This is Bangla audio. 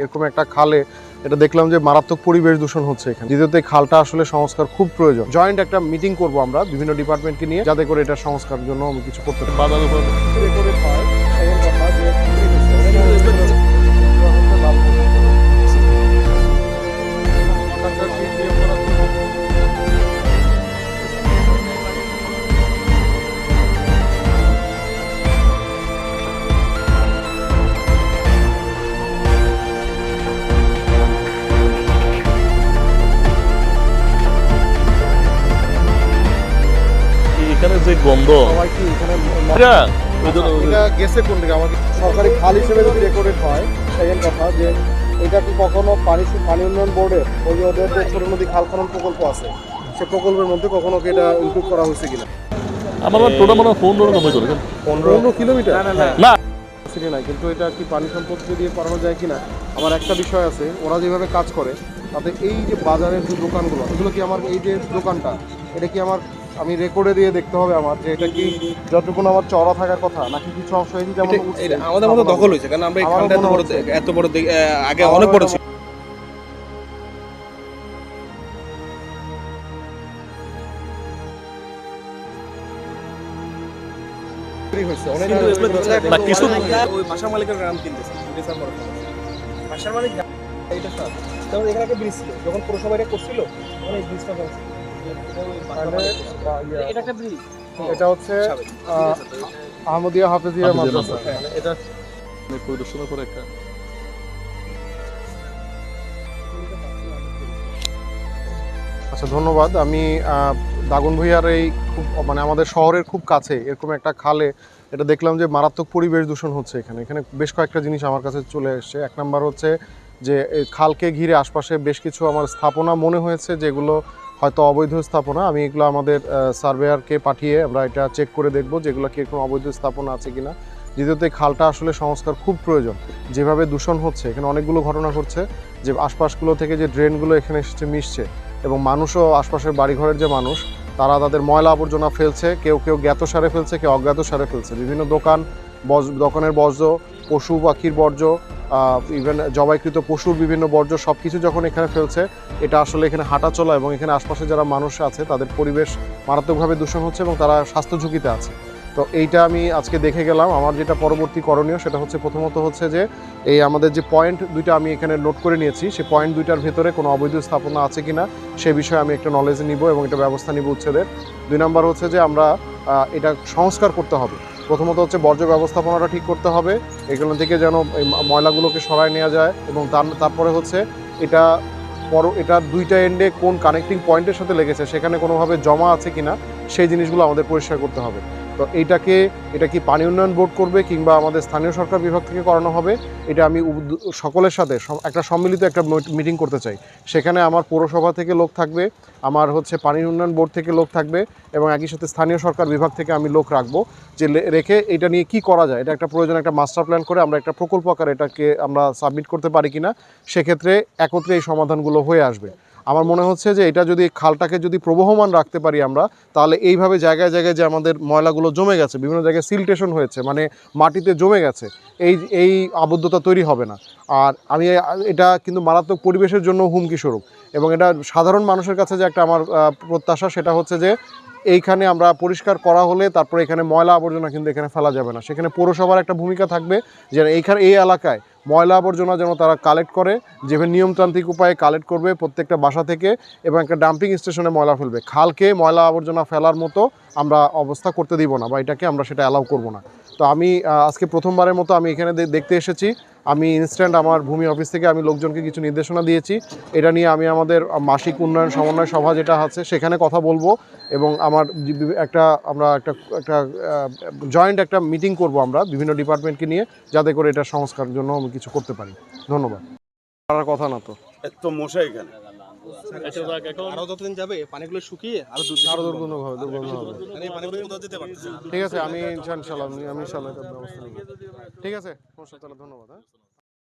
এরকম একটা খালে এটা দেখলাম যে মারাত্মক পরিবেশ দূষণ হচ্ছে এখানে। দ্বিতীয়তে খালটা আসলে সংস্কার খুব প্রয়োজন। জয়েন্ট একটা মিটিং করব আমরা বিভিন্ন ডিপার্টমেন্টকে নিয়ে যাতে করে এটা সংস্কার জন্য আমি কিছু করতে পারি। বাজার যে গন্ধ। গেছে কোন দিকে? সরকারি খাল হিসেবে যদি রেকর্ডেড হয় সেকেন্ড কথা যে এটা কি কখনো পানি পানি উন্নয়ন বোর্ডের ওই ওদের যে ছোট নদী খাল খনন প্রকল্প আছে সে প্রকল্পের মধ্যে কখনো কি এটা ইনক্লুড করা হয়েছে কিনা? আমার টোটাল মনে হয় কমে পনেরো কিলোমিটার? না সিটি নাই কিন্তু এটা কি পানি সম্পদ দিয়ে করানো যায় কিনা? আমার একটা বিষয় আছে ওরা যেভাবে কাজ করে তাতে এই যে বাজারের যে দোকানগুলো এগুলো কি আমার এই যে দোকানটা এটা কি আমার আমি রেকর্ডে দিয়ে দেখতে হবে আমার যে এটা কি যতক্ষণ আমার চড়া থাকার কথা নাকি কিছু অংশ এই যেমন আমাদের মতো দখল হয়েছে কারণ আমরা খালটা এত বড় হচ্ছে। এত বড় আগে অনেক বড় ছিল। হয়েছে কিছু- ওই মালিকের গ্রাম কিনতেছে বাসার মালিক এটা স্যার তখন এখানে একটা ব্রিজ ছিল যখন পৌরসভা এটা করছিল তখন এই ব্রিজটা ইয়া, এটা একটা ব্রিজ। এটা হচ্ছে আহমদিয়া হাফেজিয়া মাদ্রাসা। হ্যাঁ, এটা পরিদর্শনের পরে একটা আচ্ছা ধন্যবাদ। আমি দাগন ভূঁইয়ার এই খুব মানে আমাদের শহরের খুব কাছে এরকম একটা খালে এটা দেখলাম যে মারাত্মক পরিবেশ দূষণ হচ্ছে এখানে। এখানে বেশ কয়েকটা জিনিস আমার কাছে চলে এসছে। এক নাম্বার হচ্ছে যে খালকে ঘিরে আশপাশে বেশ কিছু আমার স্থাপনা মনে হয়েছে যেগুলো হয়তো অবৈধ স্থাপনা, আমি এগুলো আমাদের সার্ভেয়ারকে পাঠিয়ে আমরা এটা চেক করে দেখব যেগুলো কি এরকম অবৈধ স্থাপনা আছে কিনা। দ্বিতীয়ত এই খালটা আসলে সংস্কার খুব প্রয়োজন। যেভাবে দূষণ হচ্ছে, এখানে অনেকগুলো ঘটনা ঘটছে যে আশপাশগুলো থেকে যে ড্রেনগুলো এখানে এসেছে মিশছে এবং মানুষও আশপাশের বাড়িঘরের যে মানুষ, তারা তাদের ময়লা আবর্জনা ফেলছে, কেউ কেউ জ্ঞাত সারে ফেলছে, কেউ অজ্ঞাত সারে ফেলছে। বিভিন্ন দোকান বজ দোকানের বর্জ্য পশু পাখির বর্জ্য ইভেন জবাইকৃত পশুর বিভিন্ন বর্জ্য সব কিছু যখন এখানে ফেলছে, এটা আসলে এখানে হাঁটা চলা এবং এখানে আশপাশে যারা মানুষ আছে, তাদের পরিবেশ মারাত্মকভাবে দূষণ হচ্ছে এবং তারা স্বাস্থ্য ঝুঁকিতে আছে। তো এইটা আমি আজকে দেখে গেলাম। আমার যেটা পরবর্তী করণীয় সেটা হচ্ছে প্রথমত হচ্ছে যে, এই আমাদের যে পয়েন্ট দুইটা আমি এখানে নোট করে নিয়েছি সেই পয়েন্ট দুইটার ভেতরে কোনো অবৈধ স্থাপনা আছে কিনা, সে বিষয়ে আমি একটা নলেজ নিব এবং এটা ব্যবস্থা নিব উচ্ছেদের। দুই নম্বর হচ্ছে যে আমরা এটা সংস্কার করতে হবে। প্রথমত হচ্ছে বর্জ্য ব্যবস্থাপনাটা ঠিক করতে হবে এগুলো থেকে যেন এই ময়লাগুলোকে সরায় নেওয়া যায় এবং তার- তারপরে হচ্ছে এটা পর, এটা দুইটা এন্ডে কোন কানেক্টিং পয়েন্টের সাথে লেগেছে, সেখানে কোনোভাবে জমা আছে কিনা, সেই জিনিসগুলো আমাদের পরিষ্কার করতে হবে। তো এইটাকে, এটা কি পানি উন্নয়ন বোর্ড করবে কিংবা আমাদের স্থানীয় সরকার বিভাগ থেকে করানো হবে? এটা আমি সকলের সাথে একটা সম্মিলিত একটা মিটিং করতে চাই। সেখানে আমার পৌরসভা থেকে লোক থাকবে, আমার হচ্ছে পানি উন্নয়ন বোর্ড থেকে লোক থাকবে এবং একই সাথে স্থানীয় সরকার বিভাগ থেকে আমি লোক রাখব, যে রেখে এটা নিয়ে কি করা যায়? এটা একটা প্রয়োজন, একটা মাস্টার প্ল্যান করে আমরা একটা প্রকল্প আকারে এটাকে আমরা সাবমিট করতে পারি কিনা? সেক্ষেত্রে একত্রে এই সমাধানগুলো হয়ে আসবে। আমার মনে হচ্ছে যে এটা যদি খালটাকে যদি প্রবহমান রাখতে পারি আমরা, তাহলে এইভাবে জায়গায় জায়গায় যে আমাদের ময়লাগুলো জমে গেছে, বিভিন্ন জায়গায় সিলটেশন হয়েছে মানে মাটিতে জমে গেছে, এই এই আবদ্ধতা তৈরি হবে না। আর আমি এটা কিন্তু মারাত্মক পরিবেশের জন্য হুমকি স্বরূপ। এবং এটা সাধারণ মানুষের কাছে যে একটা আমার প্রত্যাশা, সেটা হচ্ছে যে এইখানে আমরা পরিষ্কার করা হলে তারপরে এখানে ময়লা আবর্জনা কিন্তু এখানে ফেলা যাবে না। সেখানে পৌরসভার একটা ভূমিকা থাকবে যে এইখানে এই এলাকায় ময়লা আবর্জনা যেন তারা কালেক্ট করে যেভাবে নিয়মতান্ত্রিক উপায়ে কালেক্ট করবে প্রত্যেকটা বাসা থেকে এবং একটা ডাম্পিং স্টেশনে ময়লা ফেলবে। খালকে ময়লা আবর্জনা ফেলার মতো আমরা অবস্থা করতে দিব না বা এটাকে আমরা সেটা অ্যালাউ করব না। তো আমি আজকে প্রথমবারের মতো আমি এখানে দেখতে এসেছি। আমি ইনস্ট্যান্ট আমার ভূমি অফিস থেকে আমি লোকজনকে কিছু নির্দেশনা দিয়েছি। এটা নিয়ে আমি আমাদের মাসিক উন্নয়ন সমন্বয় সভা যেটা আছে, সেখানে কথা বলব এবং আমার একটা, আমরা একটা একটা জয়েন্ট একটা মিটিং করব আমরা বিভিন্ন ডিপার্টমেন্টকে নিয়ে, যাতে করে এটা সংস্কারের জন্য আমি কিছু করতে পারি। ধন্যবাদ। কথা না তো। এত মশা এখানে। আরও যতদিন যাবে পানিগুলো শুকিয়ে আরও আরও দুর্গন্ধ হবে দুর্গন্ধ হবে। মানে। ঠিক আছে আমি ইনশাল্লাহ আমি ইনশাল্লাহ ব্যবস্থা নিব। ঠিক আছে ধন্যবাদ হ্যাঁ।